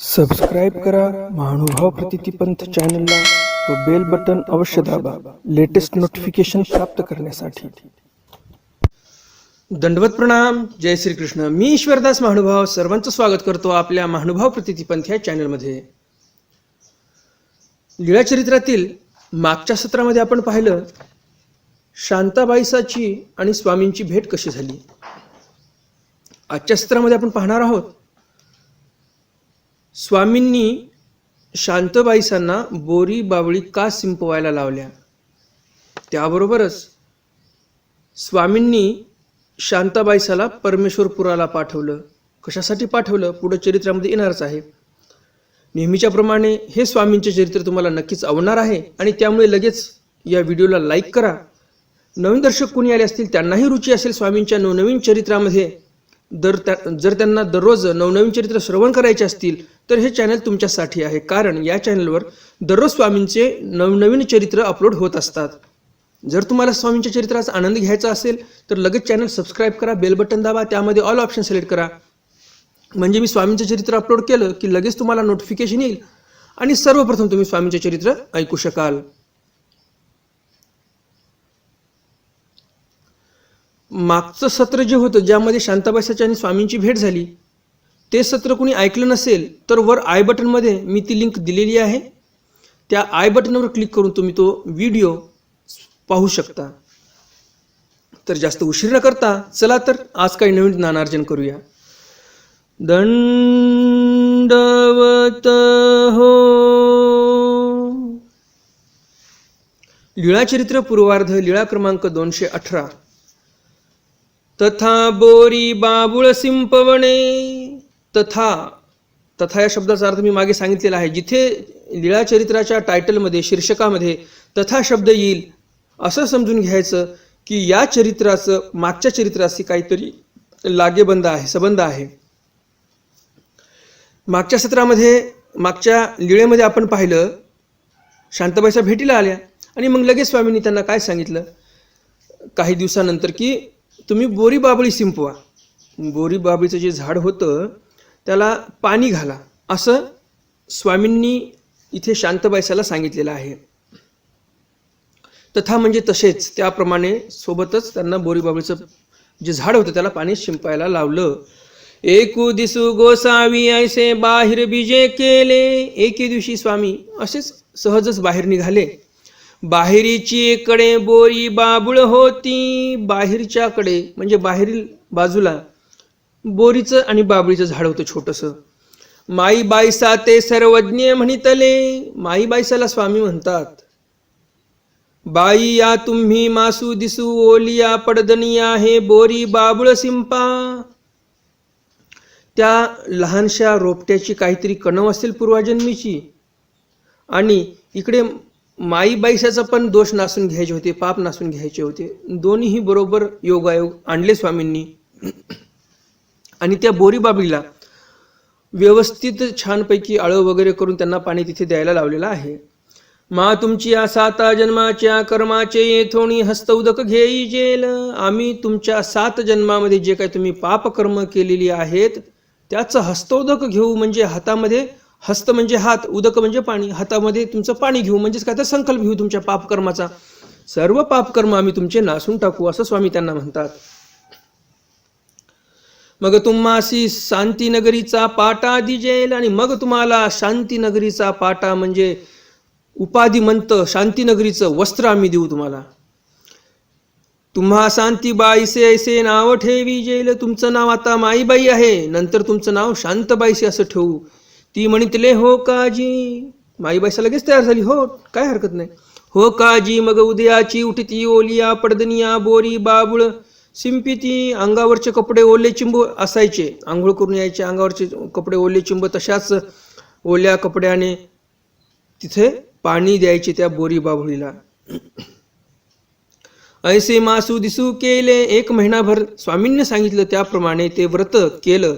Subscribe करा महानुभाव प्रतितीपंथ चॅनलला व बेल बटन अवश्य दाबा लेटेस्ट नोटिफिकेशन प्राप्त करण्यासाठी. दंडवत प्रणाम जय श्रीकृष्ण. मी ईश्वरदास महानुभाव सर्वांचं स्वागत करतो आपल्या महानुभाव प्रतितीपंथ या चॅनलमध्ये लिळा चरित्रातील मागच्या सत्रामध्ये आपण पाहिलं शांताबाईसाची आणि स्वामींची भेट कशी झाली? आजच्या सत्रामध्ये आपण पाहणार आहोत स्वामींनी शांतबाईसांना बोरी बावळी का शिंपवायला लावल्या? त्याबरोबरच स्वामींनी शांताबाईसाला परमेश्वरपुराला पाठवलं. कशासाठी पाठवलं? पुढं चरित्रामध्ये येणारच आहे. नेहमीच्याप्रमाणे हे स्वामींचे चरित्र तुम्हाला नक्कीच आवडणार आहे आणि त्यामुळे लगेच या व्हिडिओला लाईक करा. नवीन दर्शक कोणी आले असतील त्यांनाही रुची असेल स्वामींच्या नवनवीन चरित्रामध्ये. दर त्या जर त्यांना दररोज नवनवीन चरित्र श्रवण करायचे असतील तर हे चॅनल तुमच्यासाठी आहे. कारण या चॅनलवर दररोज स्वामींचे नवनवीन चरित्र अपलोड होत असतात. जर तुम्हाला स्वामींच्या चरित्राचा आनंद घ्यायचा असेल तर लगेच चॅनल सबस्क्राईब करा बेल बटन दाबा त्यामध्ये ऑल ऑप्शन सिलेक्ट करा. म्हणजे मी स्वामींचं चरित्र अपलोड केलं की लगेच तुम्हाला नोटिफिकेशन येईल आणि सर्वप्रथम तुम्ही स्वामींचे चरित्र ऐकू शकाल. मागचं सत्र जे होतं ज्यामध्ये शांताबाईसाच्या आणि स्वामींची भेट झाली ते सत्र कोणी ऐकलं नसेल तर वर आय बटनमध्ये मी ती लिंक दिलेली आहे. त्या आय बटनवर क्लिक करून तुम्ही तो व्हिडिओ पाहू शकता. तर जास्त उशीर न करता चला तर आज काही नवीन ज्ञानार्जन करूया. दंडवत हो. लीळाचरित्र पूर्वार्ध लीळा क्रमांक दोनशे अठरा. तथा बोरी बाबुळ सिंपवणे. तथा तथा या शब्दाचा अर्थ मी मागे सांगितलेला आहे. जिथे लीळा चरित्राच्या टायटलमध्ये शीर्षकामध्ये तथा शब्द येईल असं समजून घ्यायचं की या चरित्राचं मागच्या चरित्राशी काहीतरी लागेबंद आहे संबंध आहे. मागच्या सत्रामध्ये मागच्या लीळेमध्ये आपण पाहिलं शांताबाईच्या भेटीला आल्या आणि मग लगेच स्वामींनी त्यांना काय सांगितलं? काही दिवसानंतर की तुम्ही बोरी बाबळी शिंपवा. बोरी बाबळीचं जे झाड होतं त्याला पाणी घाला. असं स्वामींनी इथे शांतबाईसाला सांगितलेलं आहे. तथा म्हणजे तसेच त्याप्रमाणे सोबतच त्यांना बोरीबाबळीचं जे झाड होतं त्याला पाणी शिंपायला लावलं. एकू दिसू गोसावी ऐसे बाहेर बीजे केले. एके दिवशी स्वामी असेच सहजच बाहेर निघाले. बाहेरीची कडे बोरी बाबुळ होती. बाहेरच्या कडे म्हणजे बाहेरील बाजूला बोरीचं आणि बाबळीचं झाड होतं छोटंसं. माई बाईसा ते सर्वज्ञ म्हणितले. माई बाईसाला स्वामी म्हणतात बाई या तुम्ही मासू दिसू ओलिया पडदनिया हे बोरी बाबुळ सिंपा. त्या लहानशा रोपट्याची काहीतरी कणव असेल पूर्वाजन्मीची. आणि इकडे माई बाईसाचा पण दोष नासून घ्यायचे होते पाप नासून घ्यायचे होते. दोन्हीही बरोबर योगायोग आणले स्वामींनी. आणि त्या बोरीबाबीला व्यवस्थित छानपैकी आळं वगैरे करून त्यांना पाणी तिथे द्यायला लावलेलं आहे. मा तुमची या साता जन्माच्या कर्माचे येथोणी हस्तउदक घेई जेल. आम्ही तुमच्या सात जन्मामध्ये जे काही तुम्ही पाप कर्म केलेली आहेत त्याचं हस्तोदक घेऊ म्हणजे हातामध्ये हस्त म्हणजे हात उदक म्हणजे पाणी हातामध्ये तुमचं पाणी घेऊ म्हणजेच काय? तर संकल्प घेऊ तुमच्या पापकर्माचा. सर्व पापकर्म आम्ही तुमचे नासून टाकू असं स्वामी त्यांना म्हणतात. मग तुम्हासी शांतीनगरीचा पाटा दिजेल आणि मग तुम्हाला शांतीनगरीचा पाटा म्हणजे उपाधिमंत शांतीनगरीचं वस्त्र आम्ही देऊ तुम्हाला. तुम्हा शांतीबाईसे ऐसे नाव ठेवी जेल तुमचं नाव आता माईबाई आहे नंतर तुमचं नाव शांतबाईसे असं ठेवू. ती म्हणितले हो काजी. माईबाईसा लगेच तयार झाली. हो काय हरकत नाही. हो काजी मग उदयाची उठती ओलिया पडदनिया बोरी बाबुळ सिंपिती अंगावरचे कपडे ओले चिंब असायचे. आंघोळ करून यायचे अंगावरचे कपडे ओले चिंब तशाच ओल्या कपड्याने तिथे पाणी द्यायचे त्या बोरी बाबुळीला. ऐसे मासू दिसू केले. एक महिनाभर स्वामींनी सांगितलं त्याप्रमाणे ते व्रत केलं.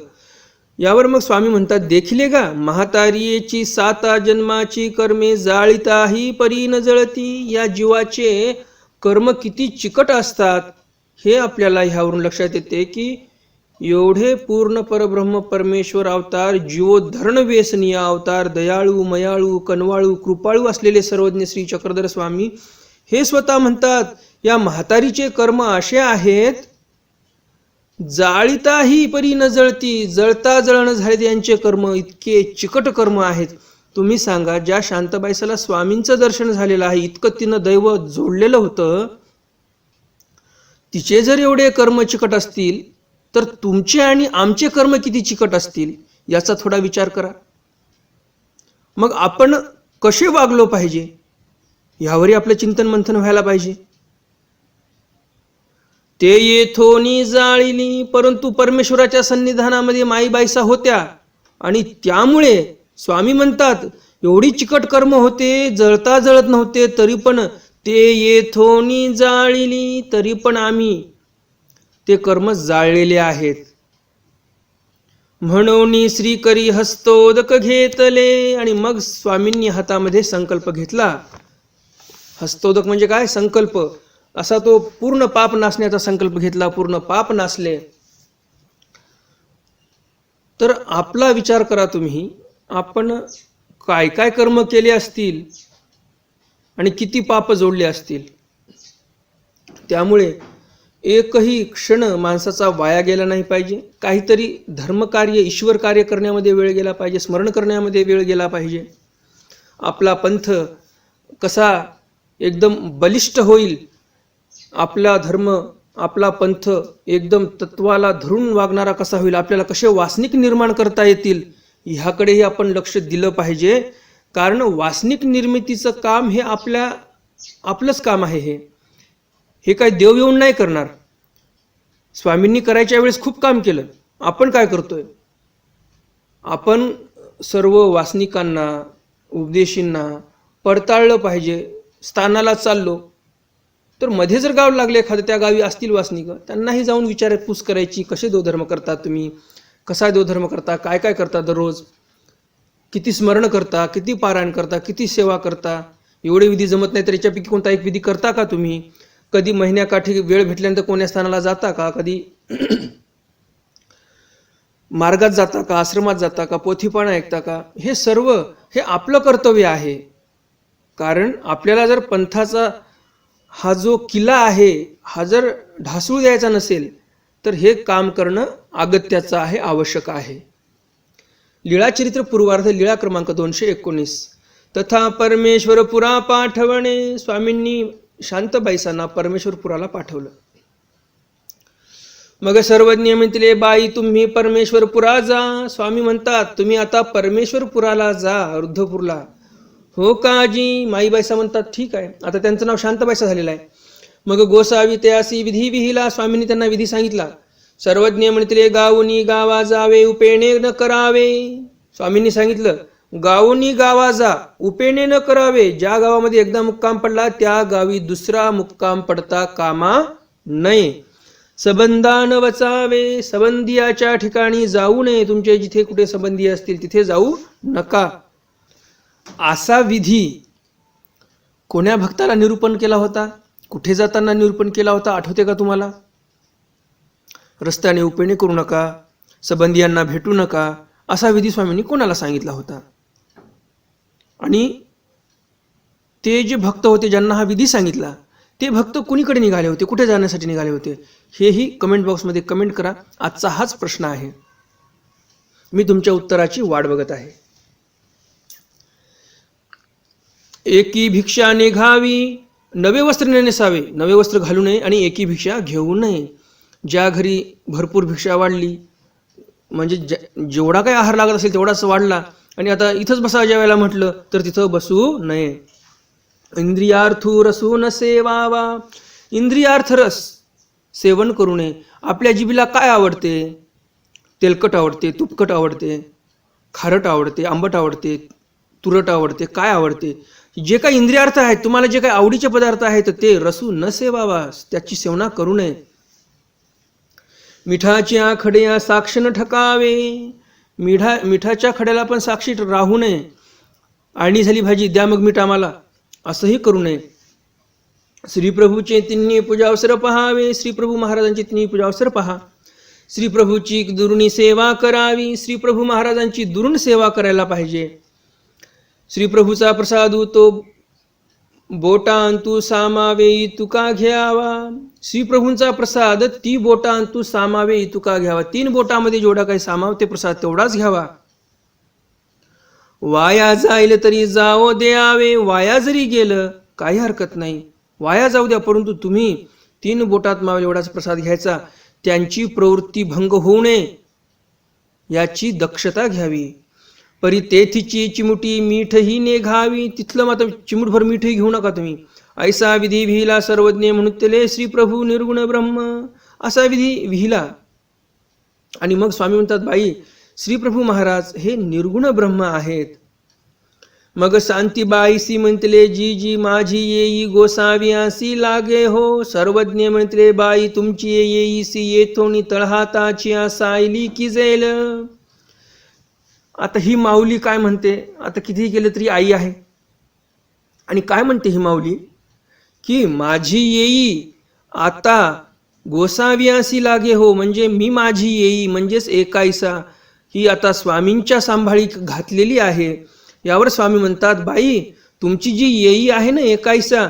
यावर मग स्वामी म्हणतात देखिले का म्हातारीची साता जन्माची कर्मे जाळीताही परी न जळती या जीवाचे कर्म किती चिकट असतात. हे आपल्याला ह्यावरून लक्षात येते की एवढे पूर्ण परब्रह्म परमेश्वर अवतार जीवोद्धरण व्यसनीय अवतार दयाळू मयाळू कनवाळू कृपाळू असलेले सर्वज्ञ श्री चक्रधर स्वामी हे स्वतः म्हणतात या म्हातारीचे कर्म असे आहेत जाळीताही परी न जळती जळता जळण झाले यांचे कर्म इतके चिकट कर्म आहेत. तुम्ही सांगा ज्या शांतबाईसाला स्वामींचं दर्शन झालेलं आहे इतकं तिनं दैव जोडलेलं होतं तिचे जर एवढे कर्म चिकट असतील तर तुमचे आणि आमचे कर्म किती चिकट असतील याचा थोडा विचार करा. मग आपण कसे वागलो पाहिजे? यावरही आपलं चिंतन मंथन व्हायला पाहिजे. ते येथोनी जाळिली परंतु परमेश्वराच्या सन्निधानामध्ये माईबाईसा होत्या. आणि त्यामुळे स्वामी म्हणतात एवढी चिकट कर्म होते जळता जळत नव्हते तरी पण ते येथोनी जाळिली तरी पण आम्ही ते कर्म जाळलेले आहेत. म्हणून श्री करी हस्तोदक घेतले आणि मग स्वामींनी हातामध्ये संकल्प घेतला. हस्तोदक म्हणजे काय? संकल्प. असा तो पूर्ण पाप नासण्याचा संकल्प घेतला पूर्ण पाप नासले. तर आपला विचार करा तुम्ही आपण काय काय कर्म केले असतील आणि किती पाप जोडले असतील? त्यामुळे एकही क्षण माणसाचा वाया गेला नाही पाहिजे. काहीतरी धर्मकार्य ईश्वर कार्य करण्यामध्ये वेळ गेला पाहिजे स्मरण करण्यामध्ये वेळ गेला पाहिजे. आपला पंथ कसा एकदम बलिष्ठ होईल आपला धर्म आपला पंथ एकदम तत्वाला धरून वागणारा कसा होईल आपल्याला कसे वासनिक निर्माण करता येतील ह्याकडेही आपण लक्ष दिलं पाहिजे. कारण वासनिक निर्मितीचं काम हे आपल्या आपलंच काम आहे हे. हे काय देव येऊन नाही करणार. स्वामींनी करायच्या वेळेस खूप काम केलं. आपण काय करतोय? आपण सर्व वासनिकांना उपदेशींना पडताळलं पाहिजे. स्थानाला चाललो. तर मध्ये जर गाव लागले एखादं त्या गावी असतील वासनिक त्यांनाही जाऊन विचारपूस करायची कसे देवधर्म करता तुम्ही? कसा देवधर्म करता? काय काय करता दररोज? किती स्मरण करता? किती पारायण करता? किती सेवा करता? एवढे विधी जमत नाही तर याच्यापैकी कोणता एक विधी करता का तुम्ही? कधी महिन्याकाठी वेळ भेटल्यानंतर कोण्या स्थानाला जाता का? कधी मार्गात जाता का? आश्रमात जाता का? पोथीपाणा ऐकता का? हे सर्व हे आपलं कर्तव्य आहे. कारण आपल्याला जर पंथाचा हा जो किल्ला आहे हा जर ढासळू द्यायचा नसेल तर हे काम करणं अगत्याचं आहे आवश्यक आहे. लीळाचरित्र पूर्वार्ध लीळा क्रमांक दोनशे एकोणीस. तथा परमेश्वर पुरा पाठवणे स्वामींनी शांतबाईसांना परमेश्वरपुराला पाठवलं. मग सर्वज्ञ म्हणतील बाई तुम्ही परमेश्वरपुरा जा. स्वामी म्हणतात तुम्ही आता परमेश्वरपुराला जा वृद्धपूरला हो काजी माईबाईसा म्हणतात ठीक आहे. आता त्यांचं नाव शांतबाईसा झालेलं आहे. मग गोसावी त्यासी विधी विहिला स्वामींनी त्यांना विधी सांगितला. सर्वज्ञ म्हणतील गावनी गावा जावे उपेणे न करावे. स्वामींनी सांगितलं गावनी गावा जा उपेणे न करावे. ज्या गावामध्ये एकदा मुक्काम पडला त्या गावी दुसरा मुक्काम पडता कामा नये. सबंधान वचावे सबंधियाच्या ठिकाणी जाऊ नये. तुमचे जिथे कुठे संबंधी असतील तिथे जाऊ नका. असा विधी कोण्या भक्ताला निरूपण केला होता? कुठे जाताना निरूपण केला होता? आठवते का तुम्हाला? रस्त्याने उपेणे करू नका संबंधियांना भेटू नका असा विधी स्वामींनी कोणाला सांगितला होता? आणि ते जे भक्त होते ज्यांना हा विधी सांगितला ते भक्त कुणीकडे निघाले होते? कुठे जाण्यासाठी निघाले होते? हेही कमेंट बॉक्समध्ये कमेंट करा. आजचा हाच प्रश्न आहे. मी तुमच्या उत्तराची वाट बघत आहे. एकी भिक्षा निघावी नवे वस्त्र न नेसावे. नवे वस्त्र घालू नये आणि एकी भिक्षा घेऊ नये. ज्या घरी भरपूर भिक्षा वाढली म्हणजे जेवढा काही आहार लागत असेल तेवढाच वाढला आणि आता इथंच बसा ज्या वेळेला म्हटलं तर तिथं बसू नये. इंद्रियार्थू रसू न सेवावा. इंद्रियार्थ रस सेवन करू नये. आपल्या जिबीला काय आवडते? तेलकट आवडते तुपकट आवडते खारट आवडते आंबट आवडते तुरट आवडते काय आवडते? जे काही इंद्रियार्थ आहेत तुम्हाला जे काही आवडीचे पदार्थ आहेत ते रसू न सेवावा त्याची सेवना करू नये. मिठाच्या खड्या साक्ष न ठकावे मिठा मिठाच्या खड्याला पण साक्षी राहू नये. आणि झाली भाजी द्या मग मीठ आम्हाला. असंही करू नये. श्रीप्रभूचे तिन्ही पूजावसर पहावे श्रीप्रभू महाराजांची तिन्ही पूजा अवसर पहा. श्रीप्रभूची दुरुणी सेवा करावी श्रीप्रभू महाराजांची दुरुण सेवा करायला पाहिजे. श्रीप्रभूचा प्रसाद तो बोटांतू सामावे तुका घ्यावा? श्रीप्रभूंचा प्रसाद ती बोटांतू सामावे तुका घ्यावा? तीन बोटामध्ये जेवढा काही सामाव ते प्रसाद तेवढाच घ्यावा. वाया जाईल तरी जाओ द्यावे वाया जरी गेलं काही हरकत नाही. वाया जाऊ द्या परंतु तुम्ही तीन बोटात मावेल एवढाच प्रसाद घ्यायचा. त्यांची प्रवृत्ती भंग होऊ नये. याची दक्षता घ्यावी. परी तेथीची चिमुटी मीठही नेघावी तिथलं मात्र चिमुटभर मीठही घेऊ नका तुम्ही. ऐसा विधी विहिला सर्वज्ञ म्हणून श्री प्रभू निर्गुण ब्रह्म. असा विधी विहिला. आणि मग स्वामी म्हणतात बाई श्री प्रभू महाराज हे निर्गुण ब्रह्म आहेत. मग शांतीबाईसी म्हणतले जी जी माझी येई गोसावी लागे हो. सर्वज्ञ म्हणतले बाई तुमची येईसी येथोनी तळहाताची सायली की जेल? आता ही माऊली काय म्हणते? आता कितीही केलं तरी आई आहे. आणि काय म्हणते ही माऊली? की माझी येई आता गोसावियासी लागे हो म्हणजे मी माझी येई म्हणजेच एकाईसा ही आता स्वामींच्या सांभाळी घातलेली आहे. यावर स्वामी म्हणतात बाई तुमची जी येई आहे ना एकाईसा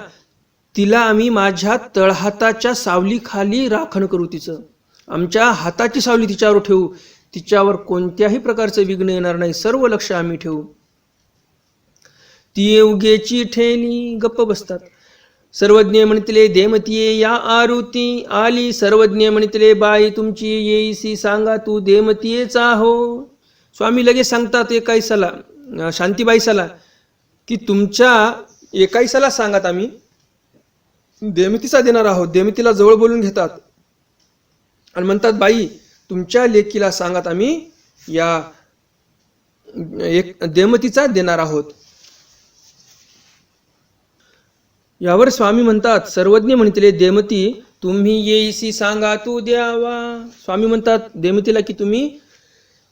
तिला आम्ही माझ्या तळहाताच्या सावलीखाली राखण करू तिचं. आमच्या हाताची सावली तिच्यावर ठेवू. तिच्यावर कोणत्याही प्रकारचं विघ्न येणार नाही. सर्व लक्ष आम्ही ठेवू. ती उगेची ठेली गप्प बसतात. सर्वज्ञ म्हणतले देमतीये या आरुती आली. सर्वज्ञ म्हणतले बाई तुमची येईसी सांगा तू देमतीयेचा हो स्वामी लगेच सांगतात एकाईसाला शांतीबाईसाला की तुमच्या एकाईसाला सांगात आम्ही देमतीचा देणार आहोत. देमतीला जवळ बोलून घेतात. आणि म्हणतात बाई तुमच्या लेकीला सांगात आम्ही या एक देमतीचा देणार आहोत. यावर स्वामी म्हणतात सर्वज्ञ म्हणतले देमती तुम्ही येईसी सांगा तू द्यावा. स्वामी म्हणतात देमतीला की तुम्ही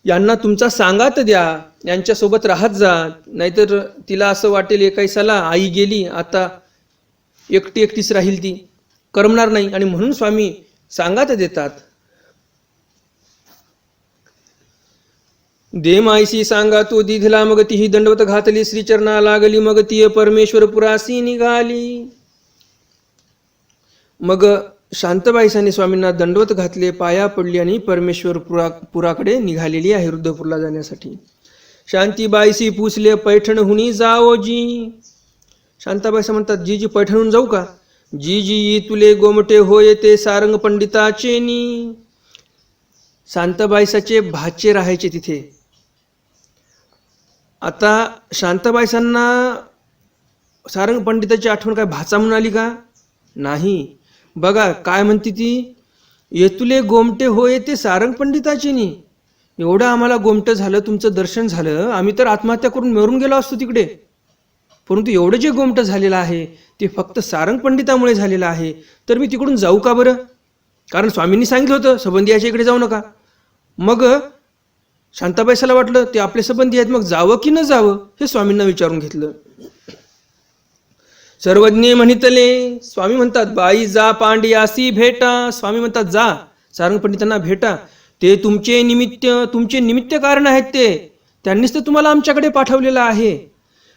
यांना तुमचा सांगात द्या यांच्यासोबत राहत जा. नाहीतर तिला असं वाटेल एकाईसाला आई गेली आता एकटी एकटीच राहील ती करमणार नाही. आणि म्हणून स्वामी सांगात देतात. दे मायसी सांगा तो दिधला मग तीही दंडवत घातली श्रीचरणा लागली मग ती परमेश्वर पुरासी निघाली. मग शांतबाईसाने स्वामींना दंडवत घातले पाया पडली आणि परमेश्वर पुरा पुराकडे निघालेली आहे रुद्रपूरला जाण्यासाठी. शांतीबाईसी पुसले पैठण हुनी जाओ जी? शांताबाईसा म्हणतात जी जी पैठणहून जाऊ का? जी जी ई तुले गोमटे होय ते सारंग पंडिताचे नी. शांताबाईसाचे भाचे राहायचे तिथे. आता शांताबाईसांना सारंग पंडिताची आठवण काय भाचा म्हणून आली का? नाही. बघा काय म्हणते ती? येतुले गोमटे होय ते सारंग पंडिताची नी एवढं आम्हाला गोमटं झालं तुमचं दर्शन झालं आम्ही तर आत्महत्या करून मरून गेलो असतो तिकडे. परंतु एवढं जे गोमटं झालेलं आहे ते फक्त सारंग पंडितामुळे झालेलं आहे. तर मी तिकडून जाऊ का बरं? कारण स्वामींनी सांगितलं होतं सबंधी याच्या इकडे जाऊ नका. मग शांताबाईसाला वाटलं ते आपले संबंधी आहेत मग जावं की न जावं? हे स्वामींना विचारून घेतलं. सर्वज्ञ म्हणितले स्वामी म्हणतात बाई जा पांडियासी भेटा. स्वामी म्हणतात जा सारंग पंडितांना भेटा. ते तुमचे निमित्त तुमचे निमित्त कारण आहेत ते. त्यांनीच तर तुम्हाला आमच्याकडे पाठवलेलं आहे.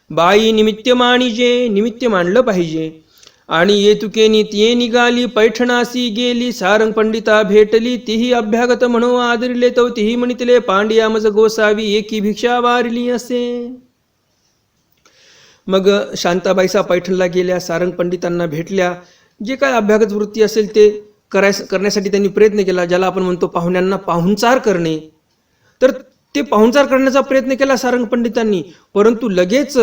बाई निमित्त माणिजे निमित्त मानलं पाहिजे. आणि येतुकेनी तिये निघाली पैठणासी गेली सारंग पंडिता भेटली तीही अभ्यागत म्हणू आदरिले तो तिही म्हणितले पांडिया मज गोसावी एकी भिक्षा वारली असे. मग शांताबाईसा पैठणला गेल्या सारंग पंडितांना भेटल्या. जे काय अभ्यागत वृत्ती असेल ते कराय करण्यासाठी त्यांनी प्रयत्न केला ज्याला आपण म्हणतो पाहुण्यांना पाहुणचार करणे. तर ते पाहुणचार करण्याचा प्रयत्न केला सारंग पंडितांनी. परंतु लगेच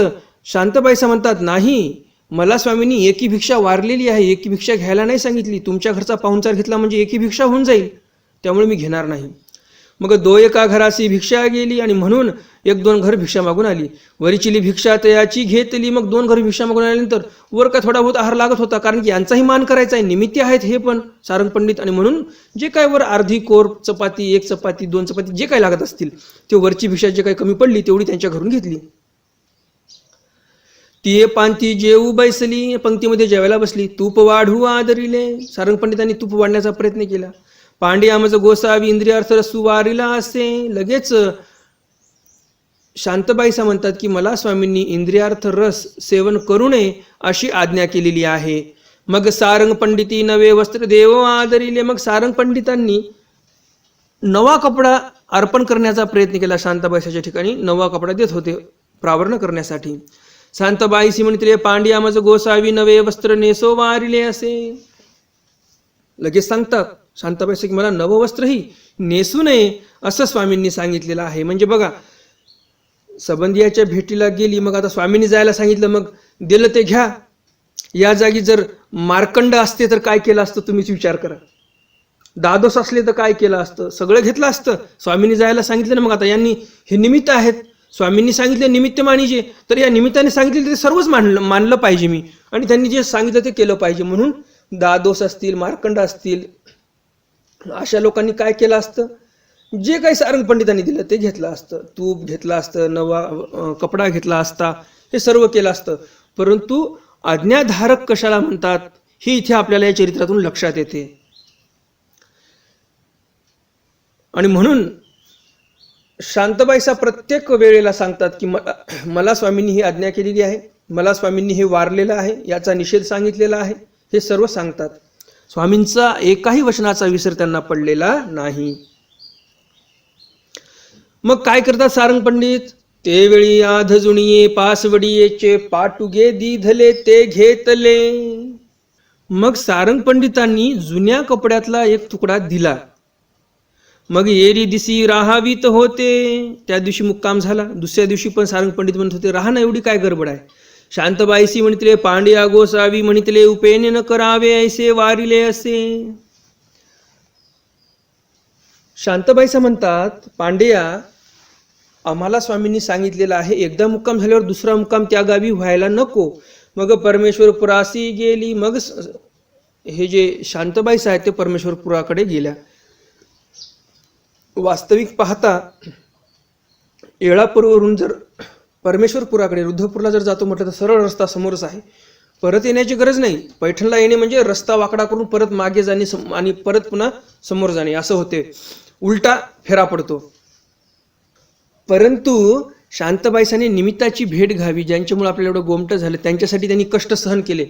शांताबाईसा म्हणतात नाही मला स्वामींनी एकी भिक्षा वारलेली आहे एकी भिक्षा घ्यायला नाही सांगितली. तुमच्या घरचा पाहुणचार घेतला म्हणजे एकी भिक्षा होऊन जाईल. त्यामुळे मी घेणार नाही. मग दो एका घरासी भिक्षा गेली आणि म्हणून एक दोन घर भिक्षा मागून आली. वरीचिली भिक्षा तयाची घेतली मग दोन घर भिक्षा मागून आल्यानंतर वर का थोडा बहुत आहार लागत होता? कारण की यांचाही मान करायचा आहे निमित्त आहेत हे पण सारंग पंडित आणि म्हणून जे काय वर अर्धी कोर चपाती एक चपाती दोन चपाती जे काही लागत असतील ते वरची भिक्षा जे काही कमी पडली तेवढी त्यांच्या घरून घेतली. ती पांती जेऊ बैसली पंक्तीमध्ये जेवायला बसली. तूप वाढू आदरिले. सारंग पंडितांनी तूप वाढण्याचा प्रयत्न केला. पांड्या मज गोसावी इंद्रियार्थ सुवारीला असे. लगेच शांतबाईसा म्हणतात की मला स्वामींनी इंद्रियार्थ रस सेवन करू नये अशी आज्ञा केलेली आहे. मग सारंग पंडिती नवे वस्त्र देव आदरिले. मग सारंग पंडितांनी नवा कपडा अर्पण करण्याचा प्रयत्न केला शांताबाईसाच्या ठिकाणी. नवा कपडा देत होते प्रावरण करण्यासाठी. शांताबाईसी म्हणते पांड्या मज गोसावी नवे वस्त्र नेसो वारिले असे. लगेच सांगतात शांताबाईस की मला नववस्त्रही नेसू नये असं स्वामींनी सांगितलेलं आहे. म्हणजे बघा सबंधियाच्या भेटीला गेली मग आता स्वामींनी जायला सांगितलं मग दिलं ते घ्या. या जागी जर मार्कंड असते तर काय केलं असतं तुम्हीच विचार करा. दादोस असले तर काय केलं असतं? सगळं घेतलं असतं. स्वामींनी जायला सांगितलं ना मग आता यांनी हे निमित्त आहेत. स्वामींनी सांगितले निमित्त मानिजे. तर या निमित्ताने सांगितले ते सर्वच मानलं मानलं पाहिजे मी. आणि त्यांनी जे सांगितलं ते केलं पाहिजे. म्हणून दादोस असतील मार्कंड असतील अशा लोकांनी काय केलं असतं? जे काही सारंग पंडितांनी दिलं ते घेतलं असतं. तूप घेतलं असतं नवा कपडा घेतला असता हे सर्व केलं असतं. परंतु आज्ञाधारक कशाला म्हणतात? हे इथे आपल्याला या चरित्रातून लक्षात येते. आणि म्हणून शांतबाईसा प्रत्येक वेळेला सांगतात की मला मला स्वामींनी ही आज्ञा केलेली आहे मला स्वामींनी हे वारलेलं आहे याचा निषेध सांगितलेला आहे हे सर्व सांगतात. स्वामींचा एकाही वचनाचा विसर त्यांना पडलेला नाही. मग काय करतात सारंग पंडित? ते वेळी आध जुणिये पासवडियेचे पाटुगे दिधले ते घेतले. मग सारंग पंडितांनी जुन्या कपड्यातला एक तुकडा दिला. मग येरी दिसी राहावीत होते. त्या दिवशी मुक्काम झाला. दुसऱ्या दिवशी पण सारंग पंडित म्हणत होते राहा ना एवढी काय गडबड आहे? शांतबाईसी म्हणितले पांड्या गोसावी म्हणितले उपेने न करावे ऐसे वारिले असे. शांतबाईसा म्हणतात पांड्या आम्हाला स्वामींनी सांगितलेलं आहे एकदा मुक्काम झाल्यावर दुसरा मुक्काम त्या गावी व्हायला नको. मग परमेश्वर पुरासी गेली. मग हे जे शांतबाईस आहेत ते परमेश्वरपुराकडे गेल्या. वास्तविक पाहता येळापूरवरून जर परमेश्वरपुराकडे रुद्धपूरला जर जातो म्हटलं तर सरळ रस्ता समोरच आहे. परत येण्याची गरज नाही. पैठणला येणे म्हणजे रस्ता वाकडा करून परत मागे जाणे सम- आणि परत पुन्हा समोर जाणे. असं होते. उलटा फेरा पडतो. परंतु शांतबाईसाने निमित्ताची भेट घ्यावी ज्यांच्यामुळे आपल्याला एवढं गोमटं झालं त्यांच्यासाठी त्यांनी कष्ट सहन केले.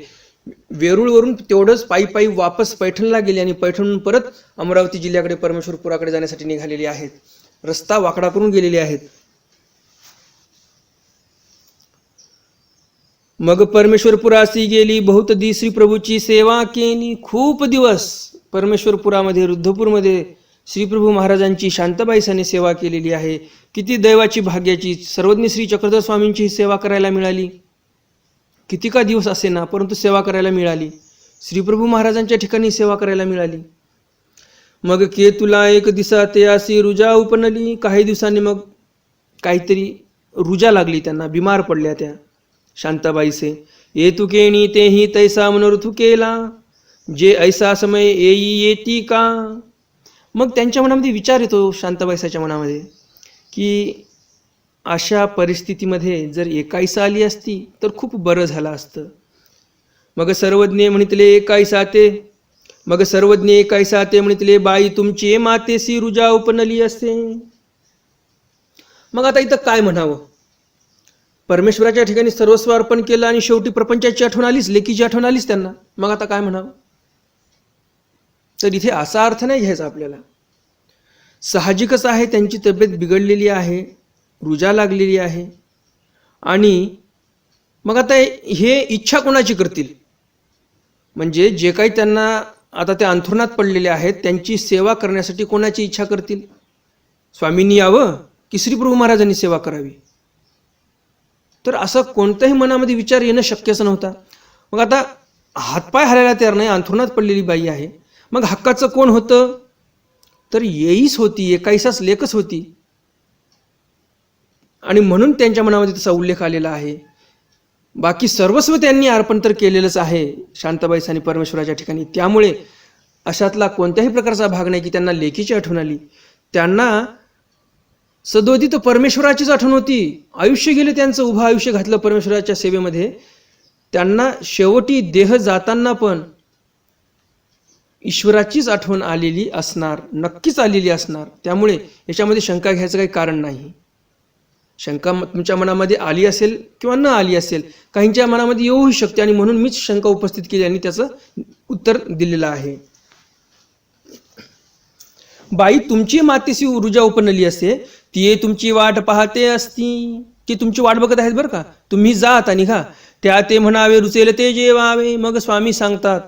वेरूळवरून तेवढंच पायी पायी वापस पैठणला गेली आणि पैठणहून परत अमरावती जिल्ह्याकडे परमेश्वरपुराकडे जाण्यासाठी निघालेली आहेत. रस्ता वाकडा करून गेलेले आहेत. मग परमेश्वरपुरासी गेली बहुत दी श्री प्रभूची सेवा केली. खूप दिवस परमेश्वरपुरामध्ये रुद्धपूरमध्ये श्रीप्रभू महाराजांची शांतबाईसाने सेवा केलेली आहे. किती दैवाची भाग्याची सर्वज्ञ श्री चक्रधर स्वामींची सेवा करायला मिळाली. किती का दिवस असे ना परंतु सेवा करायला मिळाली. श्रीप्रभू महाराजांच्या ठिकाणी सेवा करायला मिळाली. मग के तुला एक दिसा ते अशी रुजा उपनली काही दिवसांनी मग काहीतरी रुजा लागली त्यांना बिमार पडल्या त्या. शांताबाईसे ये तू केणी तेही तैसा मनोरथू केला जे ऐसा समय येई येती का? मग त्यांच्या मनामध्ये विचार येतो शांताबाईसाच्या मनामध्ये की अशा परिस्थितीमध्ये जर एकाईसा आली असती तर खूप बरं झालं असतं. मग सर्वज्ञ म्हणितले एकाईसा ते मग सर्वज्ञ एकाईसा ते म्हणितले बाई तुमची मातेसी रुजा उपनली असते मग आता इथं काय म्हणावं? परमेश्वराच्या ठिकाणी सर्वस्व अर्पण केलं आणि शेवटी प्रपंचाची आठवण आलीच लेकीची आठवण आलीच त्यांना. मग आता काय म्हणावं? तर इथे असा अर्थ नाही घ्यायचा आपल्याला. साहजिकच आहे त्यांची तब्येत बिघडलेली आहे. रुजा लागलेली आहे. आणि मग आता हे इच्छा कोणाची करतील? म्हणजे जे काही त्यांना आता ते अंथरुणात पडलेले आहेत त्यांची सेवा करण्यासाठी कोणाची इच्छा करतील? स्वामींनी यावं की श्रीप्रभू महाराजांनी सेवा करावी? तर असं कोणत्याही मनामध्ये विचार येणं शक्यच नव्हता. मग आता हातपाय हलायला तयार नाही अंथरुणात पडलेली बाई आहे. मग हक्काचं कोण होतं? तर येईस होती एकाईसाच लेखच होती. आणि म्हणून त्यांच्या मनामध्ये त्याचा उल्लेख आलेला आहे. बाकी सर्वस्व त्यांनी अर्पण तर केलेलंच आहे शांताबाईस आणि परमेश्वराच्या ठिकाणी. त्यामुळे अशातला कोणत्याही प्रकारचा भाग नाही की त्यांना लेखीची आठवण आली. त्यांना सदोदित परमेश्वराचीच आठवण होती. आयुष्य गेले त्यांचं उभं आयुष्य घातलं परमेश्वराच्या सेवेमध्ये. त्यांना शेवटी देह जाताना पण ईश्वराचीच आठवण आलेली असणार नक्कीच आलेली असणार. त्यामुळे याच्यामध्ये शंका घ्यायचं काही कारण नाही. शंका तुमच्या मनामध्ये आली असेल किंवा न आली असेल काहींच्या मनामध्ये येऊही शकते आणि म्हणून मीच शंका उपस्थित केली आणि त्याचं उत्तर दिलेलं आहे. बाई तुमची मातेशी ऊर्जा उपनली असते ती तुमची वाट पाहते असती. ती तुमची वाट बघत आहेत बरं का? तुम्ही जा आणि घा. त्या ते म्हणावे रुचेल ते जेवावे. मग स्वामी सांगतात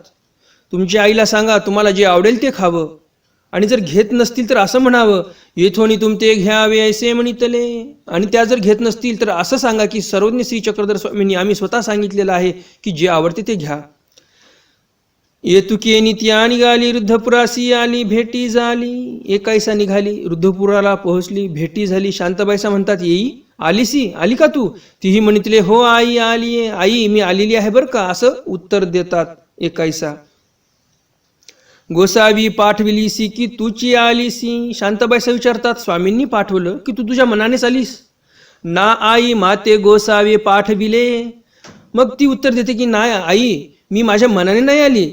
तुमच्या आईला सांगा तुम्हाला जे आवडेल ते खावं. आणि जर घेत नसतील तर असं म्हणावं येथोनी तुमते घ्यावे ऐसे म्हणितले आणि त्या जर घेत नसतील तर असं सांगा की सर्वज्ञ श्री चक्रधर स्वामींनी आम्ही स्वतः सांगितलेलं आहे की जे आवडते ते घ्या. येतुके नित्या निघाली वृद्धपुरासी आली भेटी झाली. एकाईसा निघाली वृद्धपुराला पोहोचली भेटी झाली. शांताबाईसा म्हणतात येई आलीसी आली का तू? तीही म्हणितले हो आई आली आई मी आलेली आहे बरं का? असं उत्तर देतात एकायसा गोसावी पाठविलीसी की तुची आलीसी. शांताबाईसा विचारतात स्वामींनी पाठवलं की तू तुझ्या मनानेच आलीस? ना आई माते गोसावे पाठविले. मग ती उत्तर देते की नाही आई मी माझ्या मनाने नाही आली.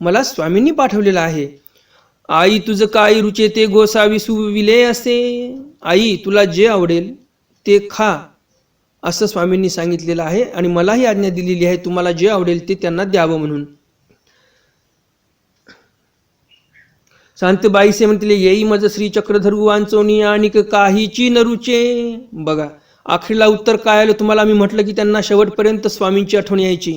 मला स्वामींनी पाठवलेलं आहे. आई तुझं काय रुचे ते गोसावी सुविले असे? आई तुला जे आवडेल ते खा. असं स्वामींनी सांगितलेलं आहे आणि मलाही आज्ञा दिलेली आहे तुम्हाला जे आवडेल ते त्यांना द्यावं म्हणून. शांतबाईसे म्हणतले येई मज श्री चक्रधरू वांचोनी आणि काहीची नरुचे बघा आखरीला उत्तर काय आलं? तुम्हाला मी म्हटलं की त्यांना शेवटपर्यंत स्वामींची आठवण यायची.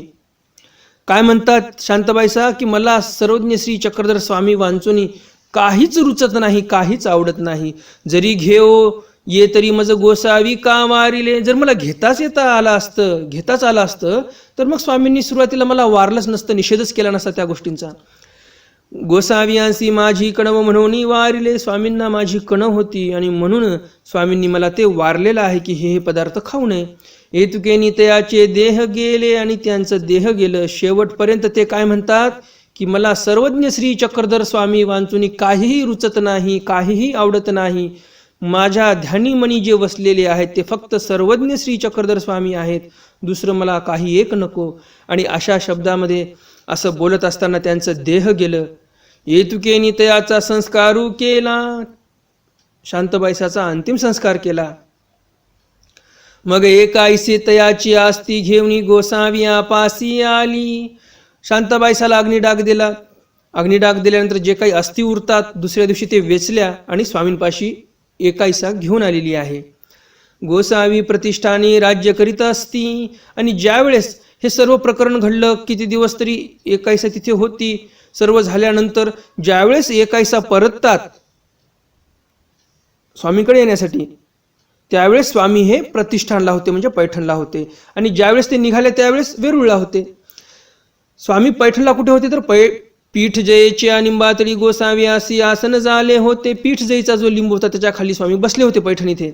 काय म्हणतात शांतबाईसा की मला सर्वज्ञ श्री चक्रधर स्वामी वांचोनी काहीच रुचत नाही काहीच आवडत नाही. जरी घेओ ये तरी मज गोसावी का मारिले? जर मला घेताच येता आला असतं घेताच आलं असतं तर मग स्वामींनी सुरुवातीला मला वारलंच नसतं निषेधच केला नसता त्या गोष्टींचा. गोसावियांसी माझी कणव म्हणून वारिले स्वामींना माझी कणव होती आणि म्हणून स्वामींनी मला ते वारलेलं आहे की हे हे पदार्थ खाऊ नये. एतुकेनी तयाचे देह गेले आणि त्यांचं देह गेलं. शेवटपर्यंत ते काय म्हणतात? की मला सर्वज्ञ श्री चक्रधर स्वामी वांचुनी काहीही रुचत नाही काहीही आवडत नाही. माझ्या ध्यानीमणी जे वसलेले आहेत ते फक्त सर्वज्ञ श्री चक्रधर स्वामी आहेत. दुसरं मला काही एक नको. आणि अशा शब्दामध्ये असं बोलत असताना त्यांचं देह गेलं. येतुकेनी तयाचा संस्कारू केला. शांतबाईसाचा अंतिम संस्कार केला. मग एकाईसे तयाची आस्ती घेऊन गोसावी पासी आली. शांताबाईसाला अग्निडाग दिला. अग्निडाग दिल्यानंतर जे काही अस्थी उरतात दुसऱ्या दिवशी ते वेचल्या आणि स्वामींपाशी एकाईसा घेऊन आलेली आहे. गोसावी प्रतिष्ठाने राज्य करीत असती आणि ज्यावेळेस हे सर्व प्रकरण घडलं किती दिवस तरी एकायसा तिथे होती. सर्व झाल्यानंतर ज्यावेळेस एकायसा परततात स्वामीकडे येण्यासाठी त्यावेळेस स्वामी हे प्रतिष्ठानला होते म्हणजे पैठणला होते. आणि ज्यावेळेस ते निघाले त्यावेळेस वेरूळला होते. स्वामी पैठणला कुठे होते तर पै पीठ जयेच्या निंबातळी गोसावी असी आसन झाले होते. पीठ जयीचा जो लिंबू होता त्याच्याखाली स्वामी बसले होते पैठण इथे.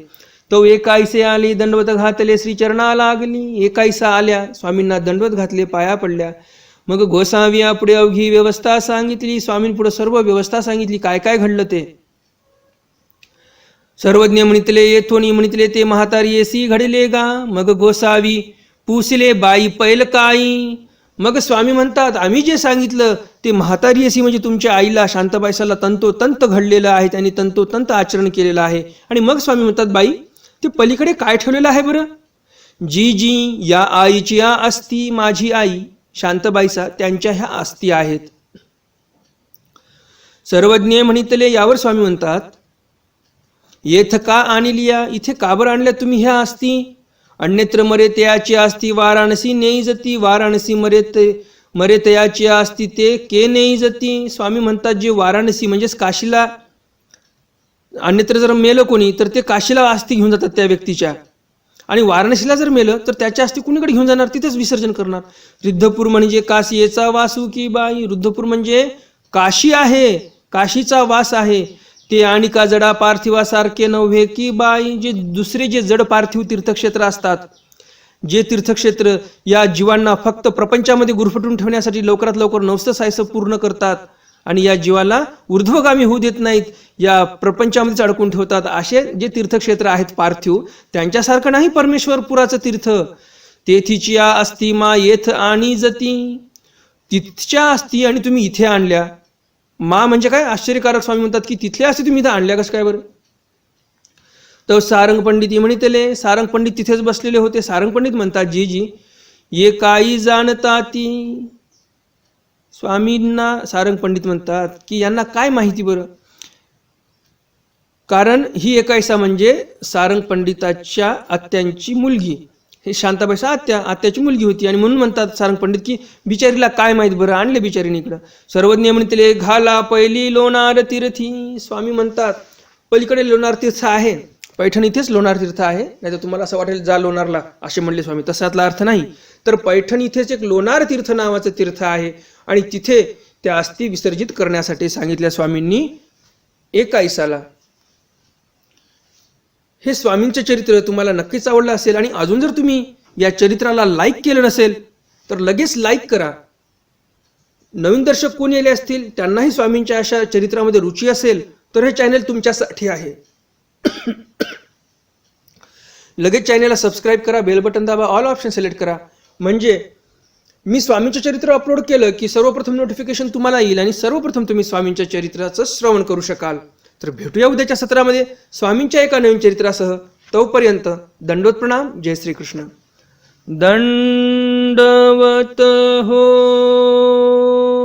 तो एकाईसे आली दंडवत घातले श्रीचरणा लागली एकाईसा आल्या स्वामींना दंडवत घातले पाया पडल्या. मग गोसावी पुढे अवघी व्यवस्था सांगितली. स्वामींपुढे सर्व व्यवस्था सांगितली. काय काय घडलं ते? सर्वज्ञ म्हणितले येथोनी म्हणितले ते म्हातारी येसी घडले गा. मग गोसावी पुसले बाई पैल काई मग स्वामी म्हणतात आम्ही जे सांगितलं ते म्हातारी अशी म्हणजे तुमच्या आईला शांताबाईसाला तंतोतंत घडलेलं आहे. त्यांनी तंतोतंत आचरण केलेलं आहे. आणि मग स्वामी म्हणतात बाई ते पलीकडे काय ठेवलेलं आहे बरं? जी जी या आईची या अस्ती माझी आई शांतबाईसा त्यांच्या ह्या आस्ती आहेत. सर्वज्ञ म्हणितले यावर स्वामी म्हणतात येथ का आणलिया इथे काबर आणल्या तुम्ही ह्या आस्ती? अन्यत्र मरे तयाची असती वाराणसी नेई जती वाराणसी मरे ते मरे तयाची असती ते के नेई जती? स्वामी म्हणतात जे वाराणसी म्हणजेच काशीला अन्यत्र जर मेलं कोणी तर ते काशीला अस्थी घेऊन जातात त्या व्यक्तीच्या. आणि वाराणसीला जर मेलं तर त्याच्या अस्थी कुणीकडे घेऊन जाणार? तिथेच विसर्जन करणार. रिद्धपूर म्हणजे काशीचा वासू की बाई? रुद्धपूर म्हणजे काशी आहे काशीचा वास आहे. ते आणि का जडा पार्थिवासारखे नव्हे की बाई? जे दुसरे जे जड पार्थिव तीर्थक्षेत्र असतात जे तीर्थक्षेत्र या जीवांना फक्त प्रपंचामध्ये गुरफटून ठेवण्यासाठी लवकरात लवकर नवस सायस पूर्ण करतात आणि या जीवाला ऊर्ध्वगामी होऊ देत नाहीत. या प्रपंचामध्येच अडकून ठेवतात असे जे तीर्थक्षेत्र आहेत पार्थिव त्यांच्यासारखं नाही परमेश्वरपुराचं तीर्थ. तेथीची या अस्ती मा येथ आणि जती. तिथच्या असती आणि तुम्ही इथे आणल्या. मा म्हणजे काय? आश्चर्यकारक स्वामी म्हणतात की तिथले असे तुम्ही इथं आणल्या कसं काय बरं? तर सारंग पंडित म्हणितले सारंग पंडित तिथेच बसलेले होते. सारंग पंडित म्हणतात जी जी ये काही जाणता ती. स्वामींना सारंग पंडित म्हणतात की यांना काय माहिती बरं? कारण ही एकायसा म्हणजे सारंग पंडिताच्या आत्यांची मुलगी. हे शांताबाईचा आत्या आत्याची मुलगी होती आणि म्हणून म्हणतात सारंग पंडित की बिचारीला काय माहीत बरं आणले बिचारीने इकडं. सर्वज्ञ म्हणतले घाला पहिली लोणार तीर्थी. स्वामी म्हणतात पलीकडे लोणार तीर्थ आहे. पैठण इथेच लोणार तीर्थ आहे. नाही तर तुम्हाला असं वाटेल जा लोणारला. असे म्हणले स्वामी. तसातला अर्थ नाही. तर पैठण इथेच एक लोणार तीर्थ नावाचं तीर्थ आहे. आणि तिथे त्या अस्थि विसर्जित करण्यासाठी सांगितल्या स्वामींनी एका इसाला हे स्वामींचे चरित्र तुम्हाला नक्कीच आवडलं असेल आणि अजून जर तुम्ही या चरित्राला लाईक केलं नसेल तर लगेच लाईक करा. नवीन दर्शक कोण आले असतील त्यांनाही स्वामींच्या अशा चरित्रामध्ये रुची असेल तर हे चॅनल तुमच्यासाठी आहे. लगेच चॅनलला सबस्क्राईब करा बेल बटन दाबा ऑल ऑप्शन सिलेक्ट करा. म्हणजे मी स्वामींचं चरित्र अपलोड केलं की सर्वप्रथम नोटिफिकेशन तुम्हाला येईल आणि सर्वप्रथम तुम्ही स्वामींच्या चरित्राचं श्रवण करू शकाल. तर भेटूया उद्याच्या सत्रामध्ये स्वामींच्या एका नवीन चरित्रासह. तोपर्यंत दंडोत प्रणाम जय श्रीकृष्ण. दंडवत हो.